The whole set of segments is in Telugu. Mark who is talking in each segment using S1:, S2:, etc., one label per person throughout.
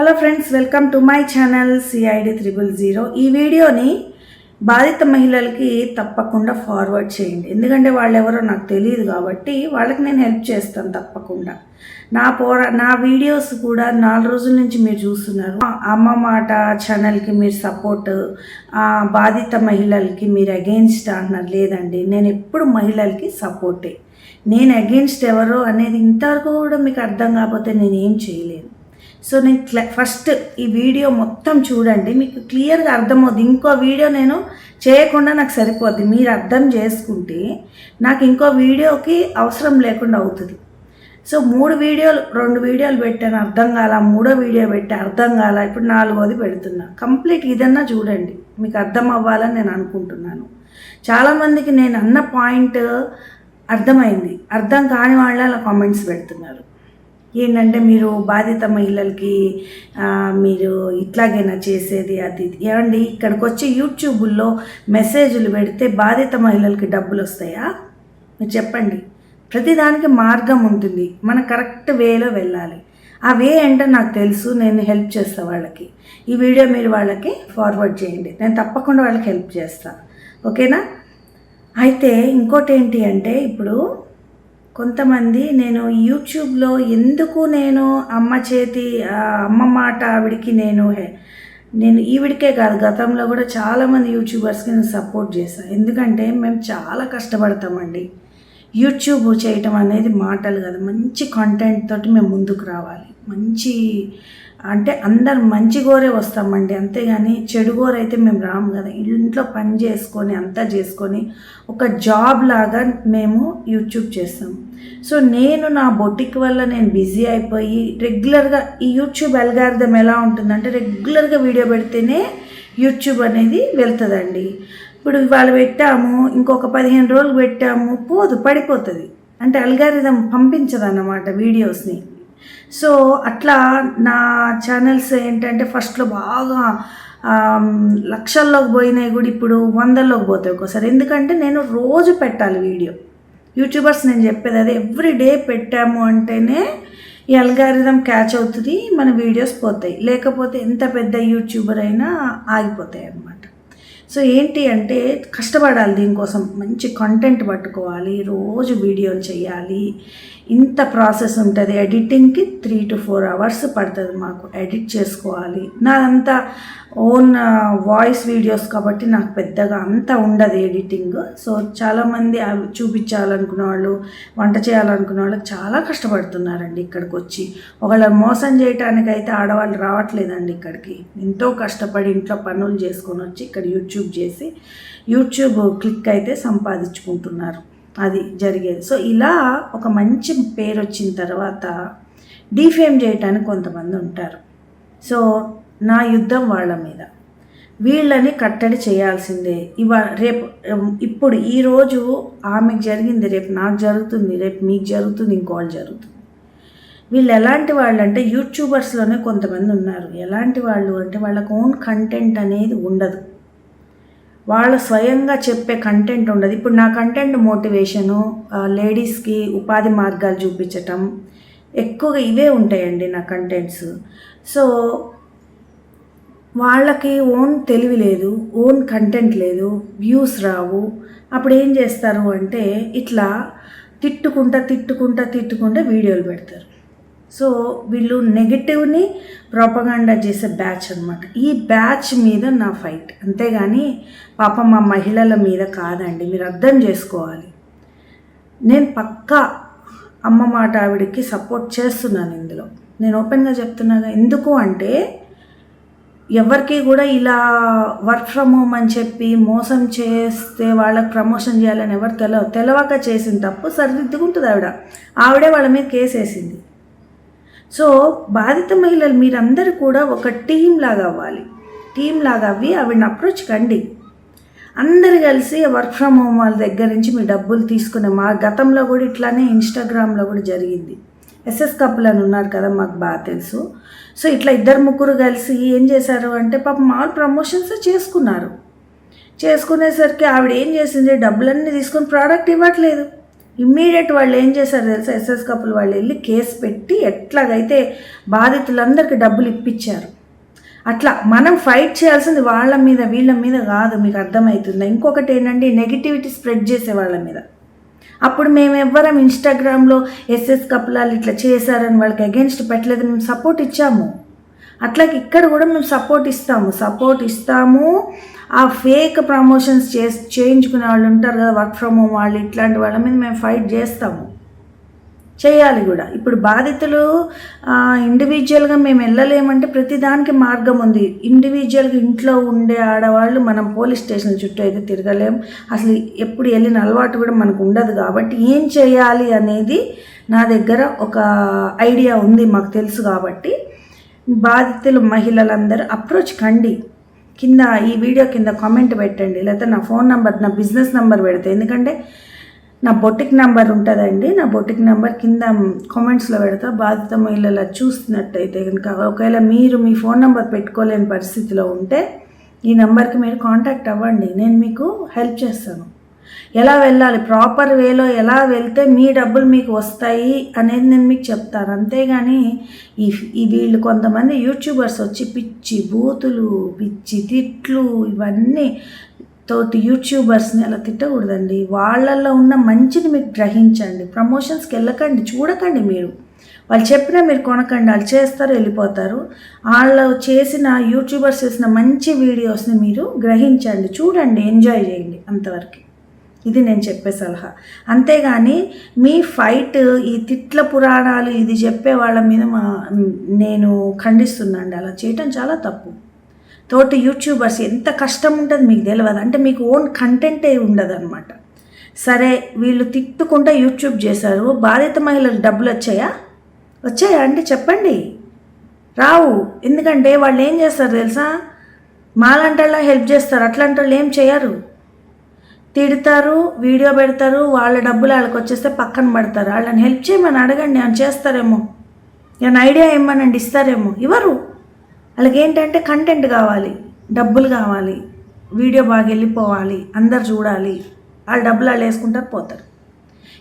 S1: Hello friends welcome to my channel CID triple zero ఈ వీడియోని బాధిత మహిళలకి తప్పకుండా ఫార్వర్డ్ చేయండి. ఎందుకంటే వాళ్ళు ఎవరో నాకు తెలియదు కాబట్టి వాళ్ళకి నేను హెల్ప్ చేస్తాను తప్పకుండా. నా పోరా నా వీడియోస్ కూడా నాలుగు రోజుల నుంచి మీరు చూస్తున్నారు. అమ్మ మాట ఛానల్కి మీరు సపోర్ట్ బాధిత మహిళలకి మీరు అగెయిన్స్ట్ అంటున్నారు. లేదండి నేను ఎప్పుడు మహిళలకి సపోర్టే నేను అగెయిన్స్ట్ ఎవరు అనేది ఇంతవరకు కూడా మీకు అర్థం కాకపోతే నేను ఏం చేయలేను. సో నేను క్ల ఫస్ట్ ఈ వీడియో మొత్తం చూడండి. మీకు క్లియర్గా అర్థమవుద్ది. ఇంకో వీడియో నేను చేయకుండా నాకు సరిపోద్ది. మీరు అర్థం చేసుకుంటే నాకు ఇంకో వీడియోకి అవసరం లేకుండా అవుతుంది. సో మూడు వీడియోలు రెండు వీడియోలు పెట్టాను. అర్థం కాల మూడో వీడియో పెట్టి అర్థం కాల. ఇప్పుడు నాలుగోది పెడుతున్నా. కంప్లీట్ ఇదన్నా చూడండి. మీకు అర్థం అవ్వాలని నేను అనుకుంటున్నాను. చాలామందికి నేను అన్న పాయింట్ అర్థమైంది. అర్థం కాని వాళ్ళ అలా కామెంట్స్ పెడుతున్నారు. ఏంటంటే మీరు బాధిత మహిళలకి మీరు ఇట్లాగైనా చేసేది అది ఏమండి ఇక్కడికి వచ్చి యూట్యూబుల్లో మెసేజ్లు పెడితే బాధిత మహిళలకి డబ్బులు వస్తాయా? మీరు చెప్పండి. ప్రతిదానికి మార్గం ఉంటుంది. మన కరెక్ట్ వేలో వెళ్ళాలి. ఆ వే ఏంటో నాకు తెలుసు నేను హెల్ప్ చేస్తా వాళ్ళకి. ఈ వీడియో మీరు వాళ్ళకి ఫార్వర్డ్ చేయండి. నేను తప్పకుండా వాళ్ళకి హెల్ప్ చేస్తాను ఓకేనా? అయితే ఇంకోటి ఏంటి అంటే ఇప్పుడు కొంతమంది నేను యూట్యూబ్లో ఎందుకు నేను అమ్మ చేతి ఆ, అమ్మ మాట ఆవిడికి నేను నేను ఈవిడికే కాదు గతంలో కూడా చాలామంది యూట్యూబర్స్కి నేను సపోర్ట్ చేశాను ఎందుకంటే మేము చాలా కష్టపడతామండి. యూట్యూబ్ చేయటం అనేది మాటలు కాదు మంచి కంటెంట్ తోటి మేము ముందుకు రావాలి. మంచి అంటే అందరు మంచి గోరే వస్తామండి. అంతేగాని చెడు గోరైతే అయితే మేము రాము కదా. ఇంట్లో పని చేసుకొని అంతా చేసుకొని ఒక జాబ్ లాగా మేము యూట్యూబ్ చేస్తాం సో నేను నా బొటిక్ వల్ల నేను బిజీ అయిపోయి రెగ్యులర్గా ఈ యూట్యూబ్ అల్గారిథం ఎలా ఉంటుందంటే రెగ్యులర్గా వీడియో పెడితేనే యూట్యూబ్ అనేది వెళ్తుందండి. ఇప్పుడు ఇవాళ పెట్టాము ఇంకొక పదిహేను రోజులు పెట్టాము పోదు పడిపోతుంది. అంటే అల్గారిథం పంపించదన్నమాట వీడియోస్ని. సో అట్లా నా ఛానల్స్ ఏంటంటే ఫస్ట్లో బాగా లక్షల్లోకి పోయినాయి కూడా ఇప్పుడు వందల్లోకి పోతాయి ఒక్కోసారి. ఎందుకంటే నేను రోజు పెట్టాలి వీడియో. యూట్యూబర్స్ నేను చెప్పేది అదే ఎవ్రీ డే పెట్టాము అంటేనే ఈ అల్గారిథం క్యాచ్ అవుతుంది మన వీడియోస్ పోతాయి. లేకపోతే ఎంత పెద్ద యూట్యూబర్ అయినా ఆగిపోతాయి అన్నమాట. సో ఏంటి అంటే కష్టపడాలి దీనికోసం మంచి కంటెంట్ పట్టుకోవాలి రోజు వీడియోలు చేయాలి. ఇంత ప్రాసెస్ ఉంటుంది. ఎడిటింగ్కి త్రీ టు ఫోర్ అవర్స్ పడుతుంది మాకు. ఎడిట్ చేసుకోవాలి. నాదంతా ఓన్ వాయిస్ వీడియోస్ కాబట్టి నాకు పెద్దగా అంత ఉండదు ఎడిటింగ్ సో చాలామంది అవి చూపించాలనుకున్న వాళ్ళు వంట చేయాలనుకున్న వాళ్ళు చాలా కష్టపడుతున్నారండి ఇక్కడికి వచ్చి ఒకళ్ళ మోసం చేయటానికైతే అయితే ఆడవాళ్ళు రావట్లేదండి ఇక్కడికి. ఎంతో కష్టపడి ఇంట్లో పనులు చేసుకొని వచ్చి ఇక్కడ యూట్యూబ్ చేసి యూట్యూబ్ క్లిక్ అయితే సంపాదించుకుంటున్నారు. అది జరిగేది. సో ఇలా ఒక మంచి పేరు వచ్చిన తర్వాత డీఫేమ్ చేయటానికి కొంతమంది ఉంటారు. సో నా యుద్ధం వాళ్ళ మీద. వీళ్ళని కట్టడి చేయాల్సిందే. ఇవా రేపు ఇప్పుడు ఈరోజు ఆమెకు జరిగింది రేపు నాకు జరుగుతుంది రేపు మీకు జరుగుతుంది ఇంకోళ్ళు జరుగుతుంది. వీళ్ళు ఎలాంటి వాళ్ళు అంటే యూట్యూబర్స్లోనే కొంతమంది ఉన్నారు. ఎలాంటి వాళ్ళు అంటే వాళ్ళకు ఓన్ కంటెంట్ అనేది ఉండదు. వాళ్ళ స్వయంగా చెప్పే కంటెంట్ ఉండదు. ఇప్పుడు నా కంటెంట్ మోటివేషను లేడీస్కి ఉపాధి మార్గాలు చూపించటం ఎక్కువగా ఇవే ఉంటాయండి నా కంటెంట్స్. సో వాళ్ళకి ఓన్ తెలివి లేదు ఓన్ కంటెంట్ లేదు వ్యూస్ రావు. అప్పుడు ఏం చేస్తారు అంటే ఇట్లా తిట్టుకుంటా తిట్టుకుంటా తిట్టుకుంటా వీడియోలు పెడతారు. సో వీళ్ళు నెగిటివ్ని ప్రోపగాండా చేసే బ్యాచ్ అనమాట ఈ బ్యాచ్ మీద నా ఫైట్ అంతేగాని పాపం మా మహిళల మీద కాదండి మీరు అర్థం చేసుకోవాలి. నేను పక్కా అమ్మ మాట ఆవిడకి సపోర్ట్ చేస్తున్నాను ఇందులో. నేను ఓపెన్గా చెప్తున్నాను. ఎందుకు అంటే ఎవరికి కూడా ఇలా వర్క్ ఫ్రమ్ హోమ్ అని చెప్పి మోసం చేస్తే వాళ్ళకి ప్రమోషన్ చేయాలని ఎవరు తెలవ తెలవక చేసిన తప్పు సరిదిద్దుకుంటుంది ఆవిడ. ఆవిడే వాళ్ళ మీద కేసు వేసింది. సో బాధిత మహిళలు మీరందరూ కూడా ఒక టీం లాగా అవ్వాలి. టీం లాగా అవ్వి ఆవిడని అప్రోచ్ కండి. అందరు కలిసి వర్క్ ఫ్రమ్ హోమ్ వాళ్ళ దగ్గర నుంచి మీ డబ్బులు తీసుకునే మా గతంలో కూడా ఇట్లానే ఇన్స్టాగ్రామ్లో కూడా జరిగింది. ఎస్ఎస్ కపుల్ అని ఉన్నారు కదా మాకు బాగా తెలుసు. సో ఇట్లా ఇద్దరు ముగ్గురు కలిసి ఏం చేశారు అంటే పాపం మామూలు ప్రమోషన్స్ చేసుకున్నారు. చేసుకునేసరికి ఆవిడ ఏం చేసింది? డబ్బులన్నీ తీసుకొని ప్రోడక్ట్ ఇవ్వట్లేదు. ఇమ్మీడియట్ వాళ్ళు ఏం చేశారు తెలుసా? ఎస్ఎస్ కపుల్ వాళ్ళు వెళ్ళి కేసు పెట్టి ఎట్లాగైతే బాధితులందరికీ డబ్బులు ఇప్పించారు. అట్లా మనం ఫైట్ చేయాల్సింది వాళ్ళ మీద వీళ్ళ మీద కాదు మీకు అర్థమవుతుందా? ఇంకొకటి ఏంటంటే నెగిటివిటీ స్ప్రెడ్ చేసే వాళ్ళ మీద. అప్పుడు మేము ఎవ్వరం ఇన్స్టాగ్రామ్లో ఎస్ఎస్ కపులాలు ఇట్లా చేశారని వాళ్ళకి అగెన్స్ట్ పెట్టలేదు మేము సపోర్ట్ ఇచ్చాము. అట్లాగే ఇక్కడ కూడా మేము సపోర్ట్ ఇస్తాము. సపోర్ట్ ఇస్తాము. ఆ ఫేక్ ప్రమోషన్స్ చేసి చేయించుకునే వాళ్ళు ఉంటారు కదా వర్క్ ఫ్రమ్ హోమ్ వాళ్ళు ఇట్లాంటి వాళ్ళ మీద మేము ఫైట్ చేస్తాము. చేయాలి కూడా. ఇప్పుడు బాధితులు ఇండివిజువల్గా మేము వెళ్ళలేమంటే ప్రతి దానికి మార్గం ఉంది. ఇండివిజువల్గా ఇంట్లో ఉండే ఆడవాళ్ళు మనం పోలీస్ స్టేషన్ చుట్టూ అయితే తిరగలేం. అసలు ఎప్పుడు వెళ్ళిన అలవాటు కూడా మనకు ఉండదు కాబట్టి ఏం చేయాలి అనేది నా దగ్గర ఒక ఐడియా ఉంది మాకు తెలుసు కాబట్టి. బాధితులు మహిళలందరూ అప్రోచ్ కండి. కింద ఈ వీడియో కింద కామెంట్ పెట్టండి. లేకపోతే నా ఫోన్ నెంబర్ నా బిజినెస్ నెంబర్ పెడితే. ఎందుకంటే నా బొటిక్ నెంబర్ ఉంటుందండి. నా బొటిక్ నెంబర్ కింద కామెంట్స్లో పెడతా. బాధిత మహిళలు చూస్తున్నట్టయితే కనుక ఒకవేళ మీరు మీ ఫోన్ నెంబర్ పెట్టుకోలేని పరిస్థితిలో ఉంటే ఈ నెంబర్కి మీరు కాంటాక్ట్ అవ్వండి. నేను మీకు హెల్ప్ చేస్తాను. ఎలా వెళ్ళాలి? ప్రాపర్ వేలో ఎలా వెళ్తే మీ డబ్బులు మీకు వస్తాయి అనేది నేను మీకు చెప్తాను. అంతేగాని ఈ ఈ వీళ్ళు కొంతమంది యూట్యూబర్స్ వచ్చి పిచ్చి బూతులు పిచ్చి తిట్లు ఇవన్నీ తోటి యూట్యూబర్స్ని అలా తిట్టకూడదండి. వాళ్ళల్లో ఉన్న మంచిని మీరు గ్రహించండి. ప్రమోషన్స్కి వెళ్ళకండి చూడకండి మీరు. వాళ్ళు చెప్పినా మీరు కొనకండి వాళ్ళు చేస్తారు వెళ్ళిపోతారు. వాళ్ళు చేసిన యూట్యూబర్స్ చేసిన మంచి వీడియోస్ని మీరు గ్రహించండి చూడండి ఎంజాయ్ చేయండి అంతవరకు. ఇది నేను చెప్పే సలహా. అంతేగాని మీ ఫైట్ ఈ తిట్ల పురాణాలు ఇది చెప్పే వాళ్ళ మీద మా నేను ఖండిస్తున్నాండి. అలా చేయటం చాలా తప్పు. తోటి యూట్యూబర్స్ ఎంత కష్టం ఉంటుంది మీకు తెలియదు అంటే మీకు ఓన్ కంటెంటే ఉండదు అనమాట సరే వీళ్ళు తిట్టుకుంటా యూట్యూబ్ చేశారు. బాధిత మహిళలు డబ్బులు వచ్చాయా? వచ్చాయా అంటే చెప్పండి. రావు ఎందుకంటే వాళ్ళు ఏం చేస్తారు తెలుసా? మాలాంటి వాళ్ళ హెల్ప్ చేస్తారు. అట్లాంటి వాళ్ళు ఏం చేయరు. తిడతారు వీడియో పెడతారు వాళ్ళ డబ్బులు వాళ్ళకి వచ్చేస్తే పక్కన పడతారు. వాళ్ళని హెల్ప్ చేయమని అడగండి అని చేస్తారేమో. ఏమైనా ఐడియా ఇమ్మనండి ఇస్తారేమో. ఇవ్వరు. వాళ్ళకి ఏంటంటే కంటెంట్ కావాలి డబ్బులు కావాలి వీడియో బాగా వెళ్ళిపోవాలి అందరు చూడాలి. వాళ్ళు డబ్బులు వాళ్ళు వేసుకుంటారు పోతారు.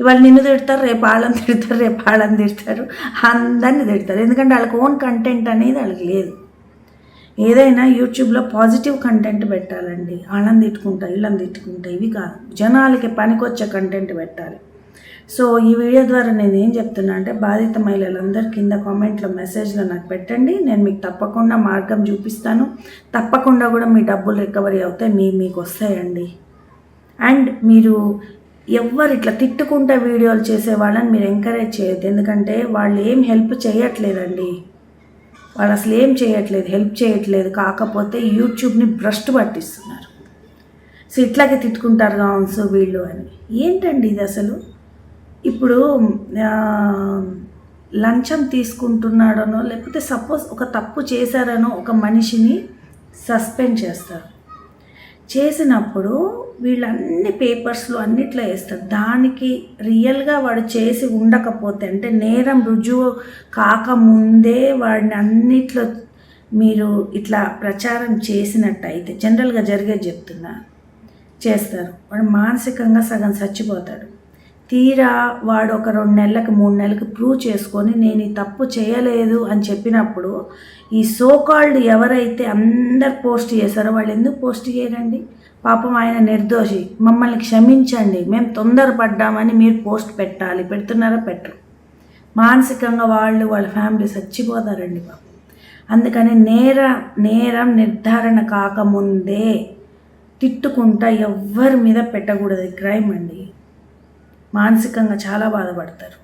S1: ఇవాళ నిన్ను తిడతారు రేపు వాళ్ళని తిడతారు రేపు వాళ్ళని తిడతారు అందరిని తిడతారు. ఎందుకంటే వాళ్ళకి ఓన్ కంటెంట్ అనేది వాళ్ళకి లేదు. ఏదైనా యూట్యూబ్లో పాజిటివ్ కంటెంట్ పెట్టాలండి. వాళ్ళని తిట్టుకుంటా వీళ్ళని తిట్టుకుంటా ఇవి కాదు. జనాలకి పనికొచ్చే కంటెంట్ పెట్టాలి. సో ఈ వీడియో ద్వారా నేను ఏం చెప్తున్నా అంటే బాధిత మహిళలందరూ కింద కామెంట్లో మెసేజ్లో నాకు పెట్టండి. నేను మీకు తప్పకుండా మార్గం చూపిస్తాను. తప్పకుండా కూడా మీ డబ్బులు రికవరీ అవుతాయి మీ మీకు వస్తాయండి. అండ్ మీరు ఎవరు ఇట్లా తిట్టుకుంటే వీడియోలు చేసే వాళ్ళని మీరు ఎంకరేజ్ చేయొద్దు. ఎందుకంటే వాళ్ళు ఏం హెల్ప్ చేయట్లేదండి. వాళ్ళు అసలు ఏం చేయట్లేదు హెల్ప్ చేయట్లేదు. కాకపోతే యూట్యూబ్ని భ్రష్టు పట్టిస్తున్నారు. సో ఇట్లాగే తిట్టుకుంటారు కావచ్చు వీళ్ళు అని. ఏంటండి ఇది అసలు? ఇప్పుడు లంచం తీసుకుంటున్నాడనో లేకపోతే సపోజ్ ఒక తప్పు చేశారనో ఒక మనిషిని సస్పెండ్ చేస్తారు. చేసినప్పుడు వీళ్ళన్ని పేపర్స్లో అన్నిట్లో వేస్తారు. దానికి రియల్గా వాడు చేసి ఉండకపోతే అంటే నేరం రుజువు కాకముందే వాడిని అన్నిట్లో మీరు ఇట్లా ప్రచారం చేసినట్టయితే జనరల్గా జరిగేది చెప్తున్నా చేస్తారు. వాడు మానసికంగా సగం చచ్చిపోతాడు. తీరా వాడు ఒక రెండు నెలలకు మూడు నెలలకు ప్రూవ్ చేసుకొని నేను ఈ తప్పు చేయలేదు అని చెప్పినప్పుడు ఈ సోకాల్డ్ ఎవరైతే అందరు పోస్ట్ చేశారో వాళ్ళు ఎందుకు పోస్ట్ చేయరండి? పాపం ఆయన నిర్దోషి. మమ్మల్ని క్షమించండి. మేము తొందరపడ్డామని మీరు పోస్ట్ పెట్టాలి. పెడుతున్నారా? పెట్టరు. మానసికంగా వాళ్ళు వాళ్ళ ఫ్యామిలీ చచ్చిపోతారండి పాపం. అందుకని నేర నేరం నిర్ధారణ కాకముందే తిట్టుకుంటా ఎవ్వరి మీద పెట్టకూడదు. క్రైమ్ అండి. మానసికంగా చాలా బాధపడతారు.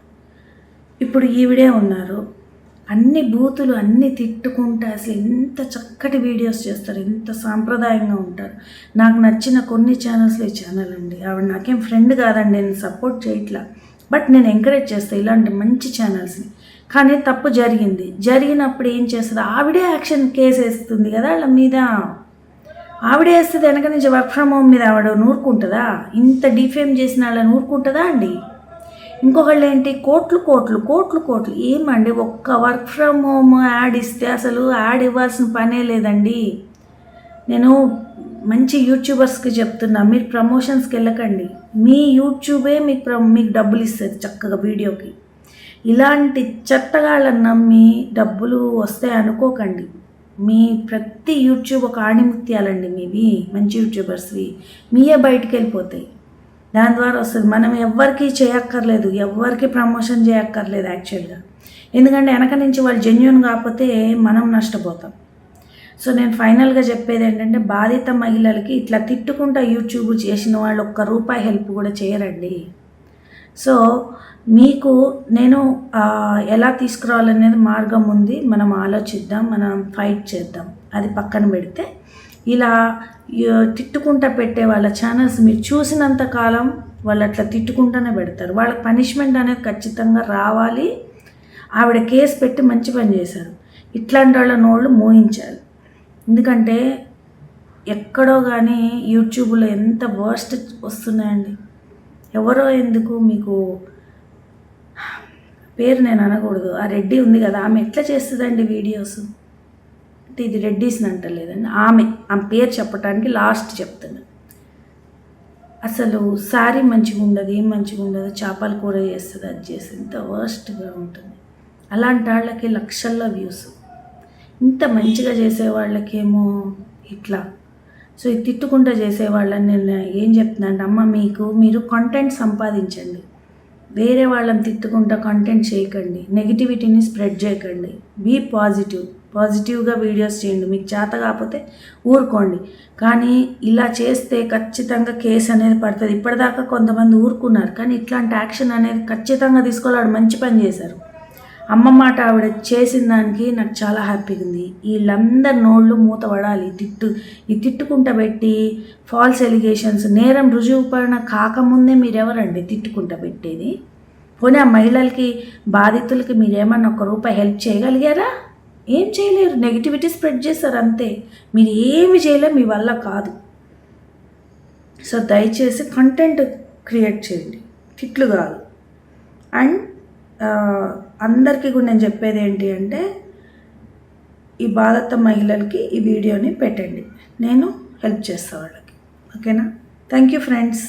S1: ఇప్పుడు ఈవిడే ఉన్నారు. అన్ని బూతులు అన్ని తిట్టుకుంటా అసలు ఎంత చక్కటి వీడియోస్ చేస్తారు ఎంత సాంప్రదాయంగా ఉంటారు. నాకు నచ్చిన కొన్ని ఛానల్స్లో ఈ ఛానల్ అండి. ఆవిడ నాకేం ఫ్రెండ్ కాదండి నేను సపోర్ట్ చేయట్లా. బట్ నేను ఎంకరేజ్ చేస్తాను ఇలాంటి మంచి ఛానల్స్ని కానీ తప్పు జరిగింది. జరిగినప్పుడు ఏం చేస్తుంది? ఆవిడే యాక్షన్ కేసు వేస్తుంది కదా వాళ్ళ మీద. ఆవిడ వేస్తుంది వెనక నుంచి వర్క్ ఫ్రమ్ హోమ్ మీద ఆవిడ నూరుకుంటుందా? ఇంత డిఫేమ్ చేసిన వాళ్ళ నూరుకుంటుందా అండి? ఇంకొకళ్ళు ఏంటి కోట్లు కోట్లు కోట్లు కోట్లు. ఏమండి? ఒక్క వర్క్ ఫ్రమ్ హోమ్ యాడ్ ఇస్తే అసలు యాడ్ ఇవ్వాల్సిన పనే లేదండి. నేను మంచి యూట్యూబర్స్కి చెప్తున్నా మీరు ప్రమోషన్స్కి వెళ్ళకండి. మీ యూట్యూబే మీకు ప్ర మీకు డబ్బులు ఇస్తుంది చక్కగా వీడియోకి. ఇలాంటి చెత్తగాళ్ళని నమ్మి డబ్బులు వస్తాయి అనుకోకండి. మీ ప్రతి యూట్యూబ్ ఒక ఆణిముత్యాలండి మీవి మంచి యూట్యూబర్స్వి. మీయే బయటికి వెళ్ళిపోతాయి దాని ద్వారా వస్తుంది. మనం ఎవ్వరికి చేయక్కర్లేదు. ఎవ్వరికి ప్రమోషన్ చేయక్కర్లేదు యాక్చువల్గా. ఎందుకంటే వెనక నుంచి వాళ్ళు జెన్యున్ కాకపోతే మనం నష్టపోతాం. సో నేను ఫైనల్గా చెప్పేది ఏంటంటే బాధిత మహిళలకి ఇట్లా తిట్టుకుంటా యూట్యూబ్ చేసిన వాళ్ళు ఒక్క రూపాయి హెల్ప్ కూడా చేయరండి. సో మీకు నేను ఎలా తీసుకురావాలనేది మార్గం ఉంది. మనం ఆలోచిద్దాం మనం ఫైట్ చేద్దాం. అది పక్కన పెడితే ఇలా తిట్టుకుంటా పెట్టే వాళ్ళ ఛానల్స్ మీరు చూసినంత కాలం వాళ్ళు అట్లా తిట్టుకుంటూనే పెడతారు. వాళ్ళకి పనిష్మెంట్ అనేది ఖచ్చితంగా రావాలి. ఆవిడ కేసు పెట్టి మంచి పని చేశారు. ఇట్లాంటి వాళ్ళ నోళ్ళు మోయించాలి. ఎందుకంటే ఎక్కడో కానీ యూట్యూబ్లో ఎంత వర్స్ట్ వస్తున్నాయండి. ఎవరో ఎందుకు మీకు పేరు నేను అనకూడదు. ఆ రెడ్డి ఉంది కదా ఆమె ఎట్లా చేస్తుందండి వీడియోస్? అంటే ఇది రెడ్డీస్ని అంటలేదండి. ఆమె ఆమె పేరు చెప్పడానికి లాస్ట్ చెప్తాను అసలు శారీ మంచిగా ఉండదు ఏం మంచిగా ఉండదు చేపల కూర చేస్తుంది అది చేసి ఇంత వర్స్ట్గా ఉంటుంది. అలాంటి వాళ్ళకి లక్షల్లో వ్యూస్. ఇంత మంచిగా చేసే వాళ్ళకేమో ఇట్లా. సో ఇది తిట్టుకుంటూ చేసేవాళ్ళని నేను ఏం చెప్తున్నాను అంటే అమ్మ మీకు మీరు కంటెంట్ సంపాదించండి. వేరే వాళ్ళని తిట్టుకుంటా కంటెంట్ చేయకండి. నెగిటివిటీని స్ప్రెడ్ చేయకండి. బీ పాజిటివ్ పాజిటివ్గా వీడియోస్ చేయండి. మీకు చేత కాకపోతే ఊరుకోండి. కానీ ఇలా చేస్తే ఖచ్చితంగా కేసు అనేది పడుతుంది. ఇప్పటిదాకా కొంతమంది ఊరుకున్నారు. కానీ ఇట్లాంటి యాక్షన్ అనేది ఖచ్చితంగా తీసుకోవాలి మంచి పని చేశారు. అమ్మ మాట ఆవిడ చేసిన దానికి నాకు చాలా హ్యాపీగా ఉంది. వీళ్ళందరి నోళ్ళు మూత పడాలి. తిట్టు ఈ తిట్టుకుంటా పెట్టి ఫాల్స్ ఎలిగేషన్స్ నేరం రుజువుపడిన కాకముందే మీరెవరండి తిట్టుకుంటా పెట్టేది? పోనీ ఆ మహిళలకి బాధితులకి మీరేమన్నా ఒక రూపాయి హెల్ప్ చేయగలిగారా? ఏం చేయలేరు. నెగిటివిటీ స్ప్రెడ్ చేస్తారు అంతే. మీరు ఏమి చేయలేరు మీ వల్ల కాదు. సో దయచేసి కంటెంట్ క్రియేట్ చేయండి. తిట్లు కాదు. అండ్ అందరికీ కూడా నేను చెప్పేది ఏంటి అంటే ఈ బాధిత మహిళలకి ఈ వీడియోని పెట్టండి. నేను హెల్ప్ చేస్తా వాళ్ళకి. ఓకేనా? Thank you friends